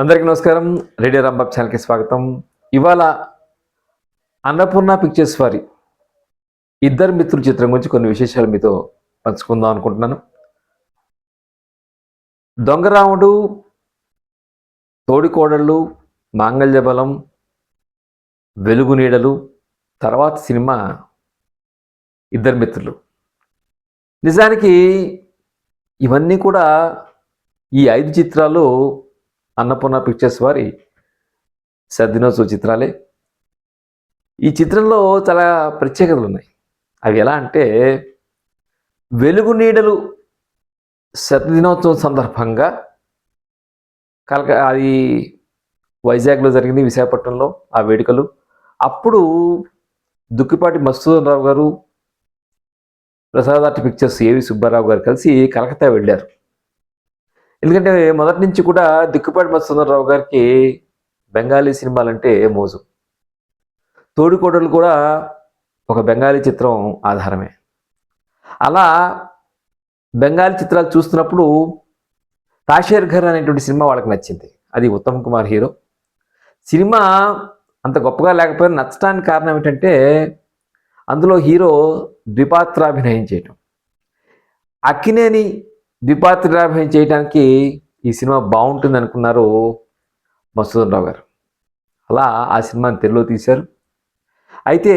అందరికీ నమస్కారం. రేడియో రాంబాబ్ ఛానల్కి స్వాగతం. ఇవాళ అన్నపూర్ణ పిక్చర్స్ వారి ఇద్దరు మిత్రుల చిత్రం గురించి కొన్ని విశేషాలు మీతో పంచుకుందాం అనుకుంటున్నాను. దొంగరాముడు తోడికోడళ్ళు మాంగళ్య బలం వెలుగు నీడలు తర్వాత సినిమా ఇద్దరు మిత్రులు. నిజానికి ఇవన్నీ కూడా ఈ ఐదు చిత్రాలు అన్నపూర్ణ పిక్చర్స్ వారి సర్దినోత్సవ చిత్రాలే. ఈ చిత్రంలో చాలా ప్రత్యేకతలు ఉన్నాయి. అవి ఎలా అంటే వెలుగు నీడలు శతదినోత్సవం సందర్భంగా కలక అది వైజాగ్లో జరిగింది విశాఖపట్నంలో ఆ వేడుకలు. అప్పుడు దుక్కిపాటి మస్తూదన్ రావు గారు ప్రసాద్ ఆర్ట్ పిక్చర్స్ ఏవి సుబ్బారావు గారు కలిసి కలకత్తా వెళ్ళారు. ఎందుకంటే మొదటి నుంచి కూడా దిక్కుపాటి మత్స్సుందరరావు గారికి బెంగాలీ సినిమాలంటే మోజు. తోడికోడలు కూడా ఒక బెంగాలీ చిత్రం ఆధారమే. అలా బెంగాలీ చిత్రాలు చూస్తున్నప్పుడు తాషేర్ ఘర్ అనేటువంటి సినిమా వాళ్ళకి నచ్చింది. అది ఉత్తమ్ కుమార్ హీరో. సినిమా అంత గొప్పగా లేకపోయినా నచ్చడానికి కారణం ఏంటంటే అందులో హీరో ద్విపాత్రాభినయం చేయటం. అక్కినేని ద్విపాత్రాభినయం చేయడానికి ఈ సినిమా బాగుంటుంది అనుకున్నారు మసూదన్ రావు గారు. అలా ఆ సినిమాని తెలుగులో తీశారు. అయితే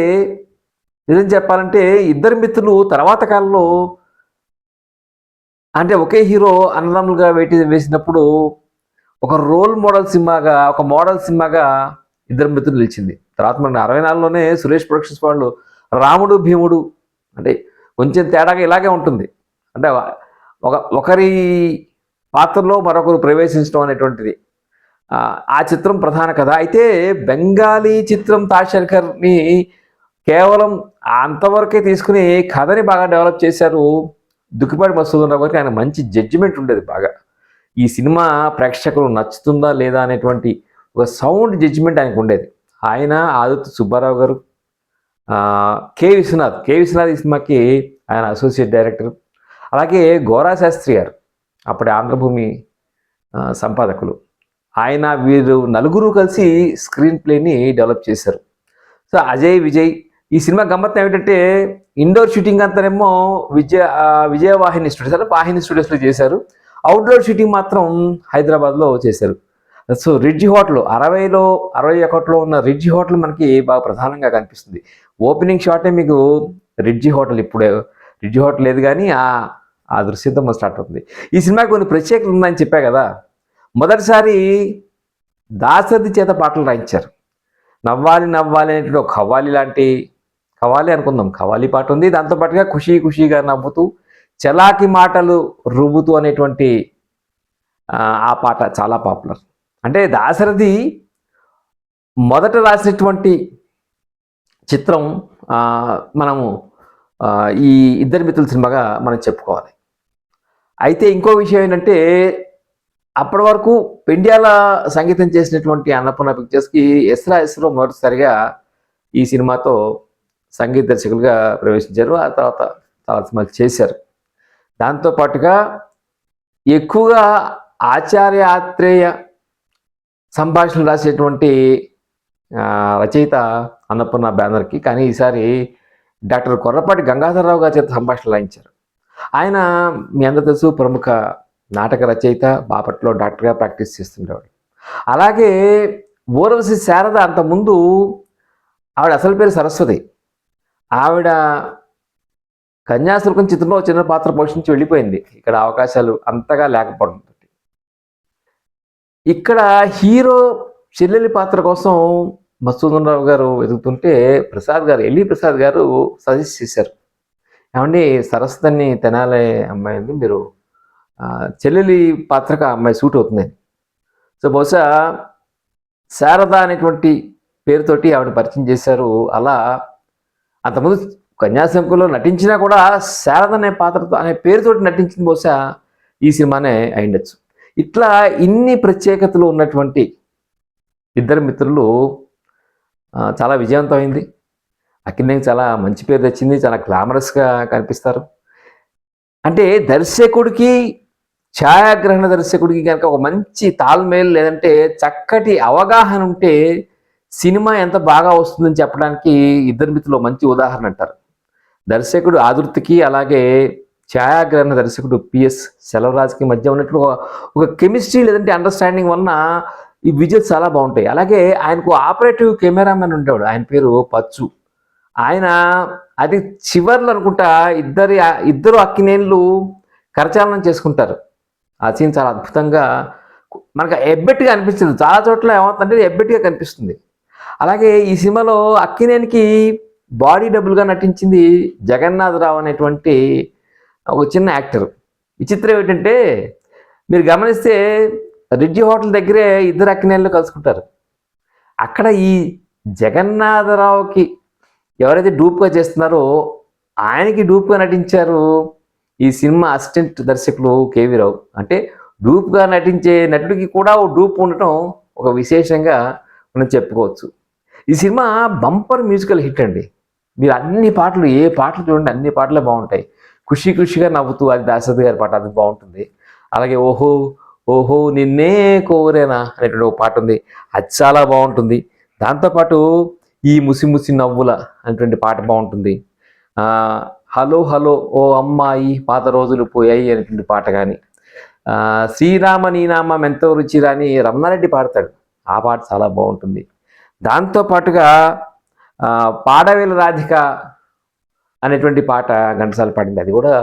నిజం చెప్పాలంటే ఇద్దరు మిత్రులు తర్వాత కాలంలో అంటే ఒకే హీరో అన్నదమ్ములుగా వేటి వేసినప్పుడు ఒక రోల్ మోడల్ సినిమాగా ఒక మోడల్ సినిమాగా ఇద్దరు మిత్రులు నిలిచింది. తర్వాత మన అరవై నాలుగులోనే సురేష్ ప్రొడక్షన్స్ వాళ్ళు రాముడు భీముడు అంటే కొంచెం తేడాగా ఇలాగే ఉంటుంది. అంటే ఒక ఒకరి పాత్రలో మరొకరు ప్రవేశించడం అనేటువంటిది ఆ, చిత్రం ప్రధాన కథ. అయితే బెంగాలీ చిత్రం తాషర్కర్ని కేవలం అంతవరకే తీసుకుని కథని బాగా డెవలప్ చేశారు దుక్కిపాటి మసూదన్ వరకు గారికి. ఆయన మంచి జడ్జిమెంట్ ఉండేది బాగా. ఈ సినిమా ప్రేక్షకులు నచ్చుతుందా లేదా అనేటువంటి ఒక సౌండ్ జడ్జిమెంట్ ఆయనకు ఉండేది. ఆయన ఆదిత్య సుబ్బారావు గారు కె విశ్వనాథ్ కె విశ్వనాథ్ ఈ సినిమాకి ఆయన అసోసియేట్ డైరెక్టర్. అలాగే గోరా శాస్త్రి గారు అప్పటి ఆంధ్రభూమి సంపాదకులు. ఆయన వీరు నలుగురు కలిసి స్క్రీన్ ప్లేని డెవలప్ చేశారు. సో అజయ్ విజయ్ ఈ సినిమా గమ్మత్తు ఏమిటంటే ఇండోర్ షూటింగ్ అంతానేమో విజయ విజయవాహిని స్టూడియోస్ అంటే వాహిని స్టూడియోస్లో చేశారు. అవుట్డోర్ షూటింగ్ మాత్రం హైదరాబాద్లో చేశారు. సో రిడ్జి హోటల్ అరవైలో అరవై ఒకటిలో ఉన్న రిడ్జి హోటల్ మనకి బాగా ప్రధానంగా కనిపిస్తుంది. ఓపెనింగ్ షాటే మీకు రిడ్జి హోటల్ ఇప్పుడే రిడ్జి హోటల్ లేదు కానీ ఆ ఆ దృశ్యంతో మనం స్టార్ట్ అవుతుంది. ఈ సినిమాకి కొన్ని ప్రత్యేకత ఉందని చెప్పా కదా మొదటిసారి దాసరథి చేత పాటలు రాయించారు. నవ్వాలి నవ్వాలి అనేటువంటి ఒక ఖవ్వాలి లాంటి ఖవాలి అనుకుందాం కవాలి పాట ఉంది. దాంతోపాటుగా ఖుషీ ఖుషీగా నవ్వుతూ చలాకి మాటలు రుబ్బుతూ అనేటువంటి ఆ, పాట చాలా పాపులర్ అంటే దాశరథి మొదట రాసినటువంటి చిత్రం మనము ఈ ఇద్దరి మిత్రుల సినిమాగా మనం చెప్పుకోవాలి. అయితే ఇంకో విషయం ఏంటంటే అప్పటి వరకు పెండ్యాల సంగీతం చేసినటువంటి అన్నపూర్ణ పిక్చర్స్కి ఎస్రా ఎస్రో మొదటిసారిగా ఈ సినిమాతో సంగీత దర్శకులుగా ప్రవేశించారు. ఆ తర్వాత చాలా సినిమాలు చేశారు. దాంతో పాటుగా ఎక్కువగా ఆచార్య ఆత్రేయ సంభాషణలు రాసేటువంటి రచయిత అన్నపూర్ణ బ్యానర్కి కానీ ఈసారి డాక్టర్ కొర్రపాటి గంగాధరరావు గారి చేత సంభాషణలు రాయించారు. ఆయన మీ అందరూ తెలుసు ప్రముఖ నాటక రచయిత బాపట్లో డాక్టర్గా ప్రాక్టీస్ చేస్తుండేవాడు. అలాగే ఊరవశి శారద అంతకుముందు ఆవిడ అసలు పేరు సరస్వతి. ఆవిడ కన్యాశుల్కం చిత్రంలో చిన్న పాత్ర పోషించి వెళ్ళిపోయింది. ఇక్కడ అవకాశాలు అంతగా లేకపోవడం ఇక్కడ హీరో చెల్లెలి పాత్ర కోసం మసూదన్ రావు గారు వెతుకుతుంటే ప్రసాద్ గారు ఎల్లి ప్రసాద్ గారు సజెస్ట్ చేశారు. ఏమండి సరస్వతిని తెనాలి అమ్మాయి ఉంది మీరు చెల్లెలి పాత్రకు ఆ అమ్మాయి సూట్ అవుతుంది. సో బహుశా శారద అనేటువంటి పేరుతోటి ఆవిడ పరిచయం చేశారు. అలా అంతకుముందు కన్యాశంకులో నటించినా కూడా శారద అనే పాత్రతో అనే పేరుతోటి నటించిన బహుశా ఈ సినిమానే అయిండొచ్చు ఇట్లా ఇన్ని ప్రత్యేకతలు ఉన్నటువంటి ఇద్దరు మిత్రులు చాలా విజయవంతమైంది. అక్కినేకి చాలా మంచి పేరు తెచ్చింది చాలా గ్లామరస్గా కనిపిస్తారు. అంటే దర్శకుడికి ఛాయాగ్రహణ దర్శకుడికి కనుక ఒక మంచి తాల్మేల్ లేదంటే చక్కటి అవగాహన ఉంటే సినిమా ఎంత బాగా వస్తుందని చెప్పడానికి ఇద్దరి మిత్రులు మంచి ఉదాహరణ అంటారు. దర్శకుడు ఆదుర్తికి అలాగే ఛాయాగ్రహణ దర్శకుడు పిఎస్ సెలవరాజ్కి మధ్య ఉన్నట్టు ఒక- ఒక కెమిస్ట్రీ లేదంటే అండర్స్టాండింగ్ వలన ఈ విజువల్స్ చాలా బాగుంటాయి. అలాగే ఆయనకు ఆపరేటివ్ కెమెరామెన్ ఉండేవాడు. ఆయన పేరు పచ్చు. ఆయన అది చివర్లు అనుకుంటా ఇద్దరి ఇద్దరు అక్కినేళ్ళు కరచాలనం చేసుకుంటారు. ఆ సీన్ చాలా అద్భుతంగా మనకు ఎబ్బెట్టిగా అనిపిస్తుంది. చాలా చోట్ల ఏమవుతుందంటే ఎబ్బెట్టిగా కనిపిస్తుంది. అలాగే ఈ సినిమాలో అక్కినేనికి బాడీ డబుల్గా నటించింది జగన్నాథరావు అనేటువంటి ఒక చిన్న యాక్టర్. విచిత్రం ఏంటంటే మీరు గమనిస్తే రెడ్డి హోటల్ దగ్గరే ఇద్దరు అక్కినేళ్ళు కలుసుకుంటారు. అక్కడ ఈ జగన్నాథరావుకి ఎవరైతే డూప్గా చేస్తున్నారో ఆయనకి డూప్గా నటించారు ఈ సినిమా అసిస్టెంట్ దర్శకులు కేవీ రావు. అంటే డూప్గా నటించే నటుడికి కూడా ఓ డూప్ ఉండటం ఒక విశేషంగా మనం చెప్పుకోవచ్చు. ఈ సినిమా బంపర్ మ్యూజికల్ హిట్ అండి. మీరు అన్ని పాటలు ఏ పాటలు చూడండి అన్ని పాటలే బాగుంటాయి. ఖుషి ఖుషిగా నవ్వుతూ అది దాశరథ్ గారి పాట అది బాగుంటుంది. అలాగే ఓహో ఓహో నిన్నే కోరేనా అనేటువంటి ఒక పాట ఉంది. అది చాలా బాగుంటుంది. దాంతోపాటు ఈ ముసి ముసి నవ్వుల అనేటువంటి పాట బాగుంటుంది. హలో హలో ఓ అమ్మాయి పాత రోజులు పోయాయి అనేటువంటి పాట కానీ శ్రీరామ నీనామం ఎంతో రుచిరా అని రమణారెడ్డి పాడతాడు. ఆ పాట చాలా బాగుంటుంది. దాంతోపాటుగా పాడవేల రాధిక అనేటువంటి పాట ఘంటసాల పాడింది. అది కూడా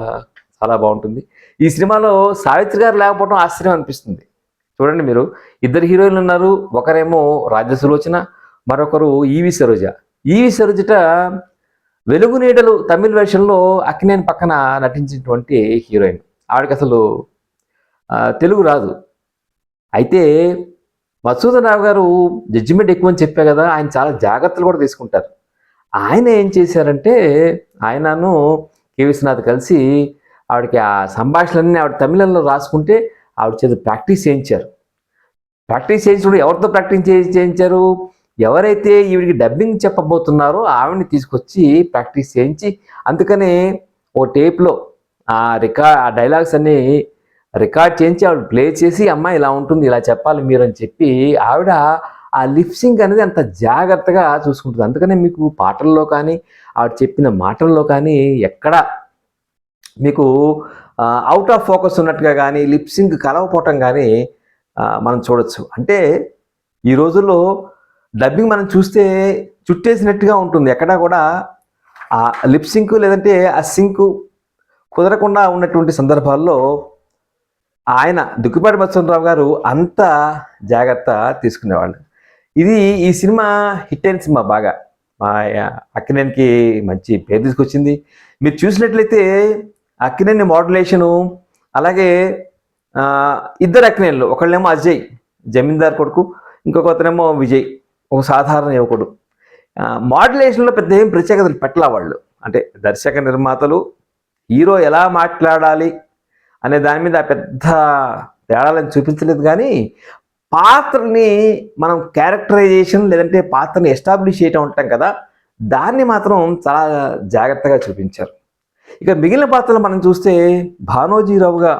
చాలా బాగుంటుంది. ఈ సినిమాలో సావిత్రి గారు లేకపోవడం ఆశ్చర్యం అనిపిస్తుంది. చూడండి మీరు ఇద్దరు హీరోయిన్లు ఉన్నారు. ఒకరేమో రాజసులోచన మరొకరు ఈవి సరోజ. ఈవి సరోజట వెలుగు నీడలు తమిళ వేషంలో అక్కినేని పక్కన నటించినటువంటి హీరోయిన్. ఆవిడకి అసలు తెలుగు రాదు. అయితే మసూదన్ రావు గారు జడ్జిమెంట్ ఎక్కువ అని చెప్పా కదా ఆయన చాలా జాగ్రత్తలు కూడా తీసుకుంటారు. ఆయన ఏం చేశారంటే ఆయనను కె విశ్వనాథ్ కలిసి ఆవిడకి ఆ సంభాషణలన్నీ ఆవిడ తమిళంలో రాసుకుంటే ఆవిడ చేత ప్రాక్టీస్ చేయించారు. ప్రాక్టీస్ చేయించడం ఎవరితో ప్రాక్టీస్ చేయించారు? ఎవరైతే ఈవిడికి డబ్బింగ్ చెప్పబోతున్నారో ఆవిడని తీసుకొచ్చి ప్రాక్టీస్ చేయించి అందుకనే ఓ టేప్లో ఆ రికార్ ఆ డైలాగ్స్ అన్ని రికార్డ్ చేయించి ఆవిడ ప్లే చేసి అమ్మ ఇలా ఉంటుంది ఇలా చెప్పాలి మీరు అని చెప్పి ఆవిడ ఆ లిప్సింగ్ అనేది అంత జాగ్రత్తగా చూసుకుంటుంది. అందుకనే మీకు పాటల్లో కానీ ఆవిడ చెప్పిన మాటల్లో కానీ ఎక్కడ మీకు అవుట్ ఆఫ్ ఫోకస్ ఉన్నట్టుగా కానీ లిప్సింగ్ కలవపోవటం కానీ మనం చూడొచ్చు. అంటే ఈ రోజుల్లో డబ్బింగ్ మనం చూస్తే చుట్టేసినట్టుగా ఉంటుంది. ఎక్కడా కూడా ఆ లిప్ సింక్ లేదంటే ఆ సింక్ కుదరకుండా ఉన్నటువంటి సందర్భాల్లో ఆయన దుక్కిపాటి బచ్చవరావు గారు అంత జాగ్రత్త తీసుకునేవాళ్ళు. ఇది ఈ సినిమా హిట్ అయిన సినిమా బాగా. మా అక్కినేనికి మంచి పేరు తీసుకొచ్చింది. మీరు చూసినట్లయితే అక్కినేని మోడ్యులేషను అలాగే ఇద్దరు అక్కినేళ్ళు ఒకళ్ళేమో అజయ్ జమీందార్ కొడుకు ఇంకొక అతనేమో విజయ్. ఒక సాధారణ యువకుడు. మాడ్యులేషన్లో పెద్ద ఏం ప్రత్యేకతలు పెట్టలా వాళ్ళు. అంటే దర్శక నిర్మాతలు హీరో ఎలా మాట్లాడాలి అనే దాని మీద పెద్ద తేడాలను చూపించలేదు కానీ పాత్రని మనం క్యారెక్టరైజేషన్ లేదంటే పాత్రని ఎస్టాబ్లిష్ చేయటం ఉంటాం కదా దాన్ని మాత్రం చాలా జాగ్రత్తగా చూపించారు. ఇక మిగిలిన పాత్రలు మనం చూస్తే భానోజీరావుగా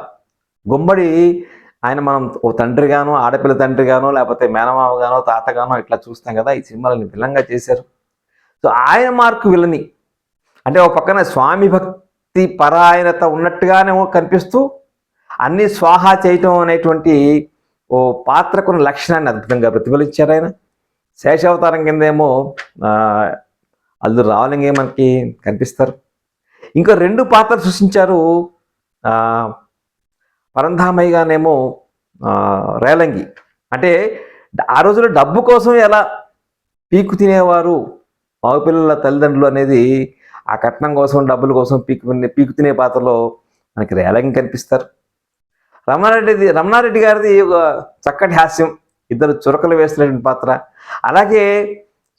గుమ్మడి ఆయన మనం ఓ తండ్రిగానో ఆడపిల్ల తండ్రిగానో లేకపోతే మేనమావగానో తాతగానో ఇట్లా చూస్తాం కదా ఈ సినిమాలని విలంగా చేశారు. సో ఆయన మార్కు విలని. అంటే ఒక పక్కన స్వామి భక్తి పరాయణత ఉన్నట్టుగానే కనిపిస్తూ అన్ని స్వాహా చేయటం అనేటువంటి ఓ పాత్రకున్న లక్షణాన్ని అద్భుతంగా ప్రతిఫలించారు ఆయన. శేషావతారం కిందేమో అల్లు రావలింగే మనకి కనిపిస్తారు. ఇంకా రెండు పాత్రలు సృష్టించారు పరంధామయ్యగానేమో రేలంగి. అంటే ఆ రోజుల్లో డబ్బు కోసం ఎలా పీకు తినేవారు? మగపిల్లల తల్లిదండ్రులు అనేది ఆ కట్నం కోసం డబ్బుల కోసం పీకు పీకు తినే పాత్రలో మనకి రేలంగి కనిపిస్తారు. రమణారెడ్డిది రమణారెడ్డి గారిది ఒక చక్కటి హాస్యం. ఇద్దరు చురకలు వేస్తున్నటువంటి పాత్ర. అలాగే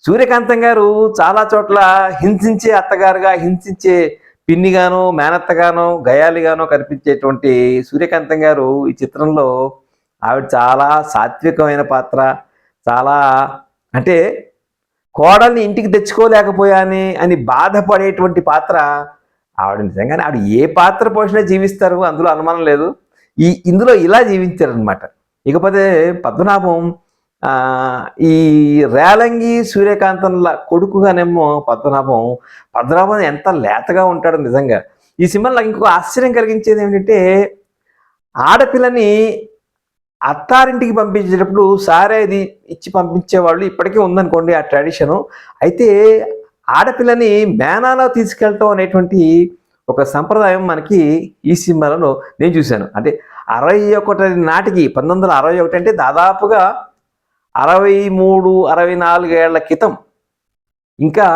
సూర్యకాంతం గారు చాలా చోట్ల హింసించే అత్తగారుగా హింసించే పిన్నిగాను మేనత్తగాను గయాలిగాను కనిపించేటువంటి సూర్యకాంతం గారు ఈ చిత్రంలో ఆవిడ చాలా సాత్వికమైన పాత్ర చాలా అంటే కోడల్ని ఇంటికి తెచ్చుకోలేకపోయాని అని బాధపడేటువంటి పాత్ర ఆవిడ నిజంగానే. ఆవిడ ఏ పాత్ర పోషణ జీవిస్తారు? అందులో అనుమానం లేదు. ఈ ఇందులో ఇలా జీవించారనమాట ఇకపోతే పద్మనాభం ఈ రేలంగి సూర్యకాంతంల కొడుకుగానేమో పద్మనాభం. పద్మనాభం ఎంత లేతగా ఉంటాడో నిజంగా. ఈ సినిమాలో నాకు ఇంకొక ఆశ్చర్యం కలిగించేది ఏమిటంటే ఆడపిల్లని అత్తారింటికి పంపించేటప్పుడు సారే ఇది ఇచ్చి పంపించేవాళ్ళు ఇప్పటికీ ఉందనుకోండి ఆ ట్రెడిషను. అయితే ఆడపిల్లని మేనాలో తీసుకెళ్ళటం అనేటువంటి ఒక సంప్రదాయం మనకి ఈ సినిమాలలో నేను చూశాను. అంటే అరవై ఒకటి నాటికి పంతొమ్మిది వందల అరవై ఒకటి అంటే దాదాపుగా అరవై మూడు అరవై నాలుగేళ్ళ క్రితం ఇంకా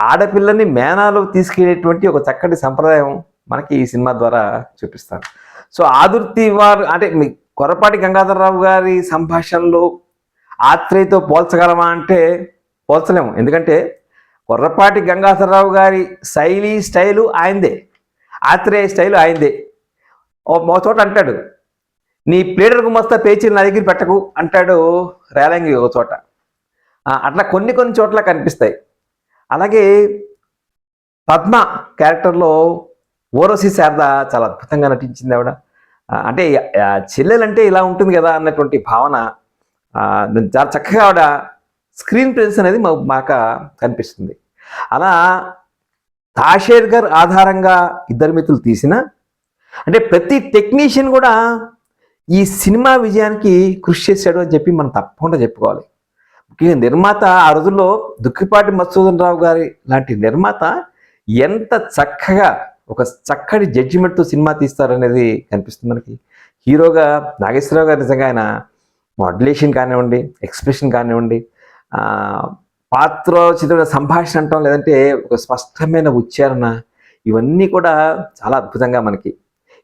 ఆడపిల్లని మేనాలో తీసుకెళ్ళేటువంటి ఒక చక్కటి సంప్రదాయం మనకి ఈ సినిమా ద్వారా చూపిస్తారు. సో ఆదుర్తి వారు అంటే మీ కొరపాటి గంగాధరరావు గారి సంభాషణలో ఆత్రేయతో పోల్చగలమా అంటే పోల్చలేము. ఎందుకంటే కొర్రపాటి గంగాధరరావు గారి శైలి స్టైలు ఆయనదే. ఆత్రేయ స్టైలు ఆయనదే. ఓ ఓ చోట అంటాడు నీ ప్లేటర్ గుమస్తా పేచీలు నా దగ్గర పెట్టకు అంటాడు రేలంగి ఒక చోట. అట్లా కొన్ని కొన్ని చోట్ల కనిపిస్తాయి. అలాగే పద్మ క్యారెక్టర్లో ఓరసి శారద చాలా అద్భుతంగా నటించింది ఆవిడ. అంటే చెల్లెలంటే ఇలా ఉంటుంది కదా అన్నటువంటి భావన చాలా చక్కగా ఆవిడ స్క్రీన్ ప్రెన్స్ అనేది మాకు మాక కనిపిస్తుంది. అలా తాషేర్గర్ ఆధారంగా ఇద్దరు మిత్రులు తీసిన అంటే ప్రతి టెక్నీషియన్ కూడా ఈ సినిమా విజయానికి కృషి చేశాడు అని చెప్పి మనం తప్పకుండా చెప్పుకోవాలి. ముఖ్యంగా నిర్మాత ఆ రోజుల్లో దుక్కిపాటి మధుసూదన్ రావు గారి లాంటి నిర్మాత ఎంత చక్కగా ఒక చక్కటి జడ్జిమెంట్తో సినిమా తీస్తారనేది కనిపిస్తుంది మనకి. హీరోగా నాగేశ్వరరావు గారు నిజంగా ఆయన మాడ్యులేషన్ కానివ్వండి ఎక్స్ప్రెషన్ కానివ్వండి పాత్ర చిత్ర సంభాషణ అంటాం లేదంటే ఒక స్పష్టమైన ఉచ్చారణ ఇవన్నీ కూడా చాలా అద్భుతంగా మనకి.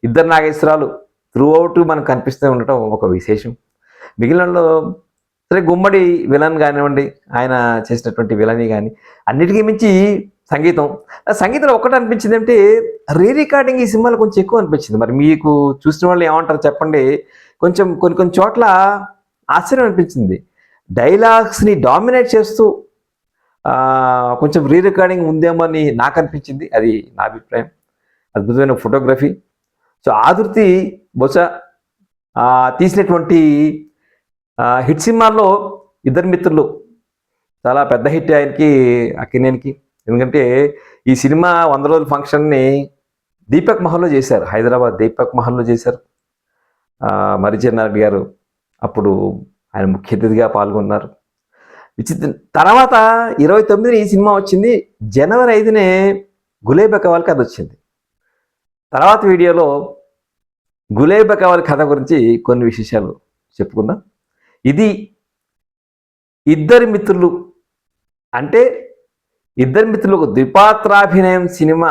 ఇద్దరు నాగేశ్వరాలు త్రూ అవుట్ మనకు కనిపిస్తూ ఉండటం ఒక విశేషం. మిగిలినలో సరే గుమ్మడి విలన్ కానివ్వండి ఆయన చేసినటువంటి విలనీ కానీ అన్నిటికీ మించి సంగీతం. సంగీతంలో ఒకటి అనిపించింది అంటే రీ రికార్డింగ్ ఈ సినిమాలో కొంచెం ఎక్కువ అనిపించింది. మరి మీకు చూసిన వాళ్ళు ఏమంటారు చెప్పండి. కొంచెం కొన్ని కొన్ని చోట్ల ఆశ్చర్యం అనిపించింది. డైలాగ్స్ని డామినేట్ చేస్తూ కొంచెం రీ రికార్డింగ్ ఉందేమో అని నాకు అనిపించింది. అది నా అభిప్రాయం. అద్భుతమైన ఫోటోగ్రఫీ. సో ఆదుర్తి బహుశా తీసినటువంటి హిట్ సినిమాల్లో ఇద్దరు మిత్రులు. చాలా పెద్ద హిట్ ఆయనకి అక్కినేనికి. ఎందుకంటే ఈ సినిమా వంద రోజుల ఫంక్షన్ని దీపక్ మహల్లో చేశారు. హైదరాబాద్ దీపక్ మహల్లో చేశారు. మరిచెన్నారెడ్డి గారు అప్పుడు ఆయన ముఖ్య అతిథిగా పాల్గొన్నారు. విచిత్ర తర్వాత ఇరవై తొమ్మిదిన ఈ సినిమా వచ్చింది. జనవరి ఐదునే గులేబెక్క కవాల్ అది వచ్చింది. తర్వాత వీడియోలో గులేబ కవాల్ కథ గురించి కొన్ని విశేషాలు చెప్పుకుందాం. ఇది ఇద్దరి మిత్రులు అంటే ఇద్దరి మిత్రులు ఒక ద్విపాత్రాభినయం సినిమా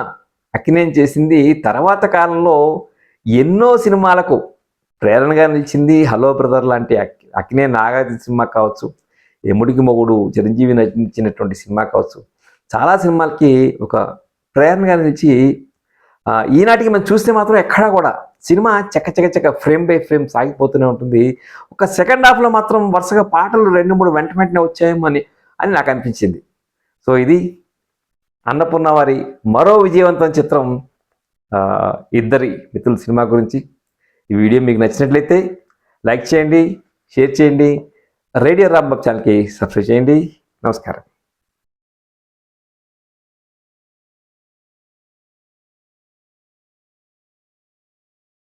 అక్కినేం చేసింది. తర్వాత కాలంలో ఎన్నో సినిమాలకు ప్రేరణగా నిలిచింది. హలో బ్రదర్ లాంటి అక్కినే నాగార్జున సినిమా కావచ్చు ఎముడికి మొగుడు చిరంజీవి నటించినటువంటి సినిమా కావచ్చు చాలా సినిమాలకి ఒక ప్రేరణగా నిలిచి ఈనాటికి మనం చూస్తే మాత్రం ఎక్కడా కూడా సినిమా చెక్క చెక్క చెక్క ఫ్రేమ్ బై ఫ్రేమ్ సాగిపోతూనే ఉంటుంది. ఒక సెకండ్ హాఫ్లో మాత్రం వరుసగా పాటలు రెండు మూడు వెంట వెంటనే వచ్చాయేమో అని అని నాకు అనిపించింది. సో ఇది అన్నపూర్ణ వారి మరో విజయవంతం చిత్రం ఇద్దరి మిత్రుల సినిమా గురించి. ఈ వీడియో మీకు నచ్చినట్లయితే లైక్ చేయండి షేర్ చేయండి రేడియో రాంబాబ్ ఛానల్కి సబ్స్క్రైబ్ చేయండి. నమస్కారం.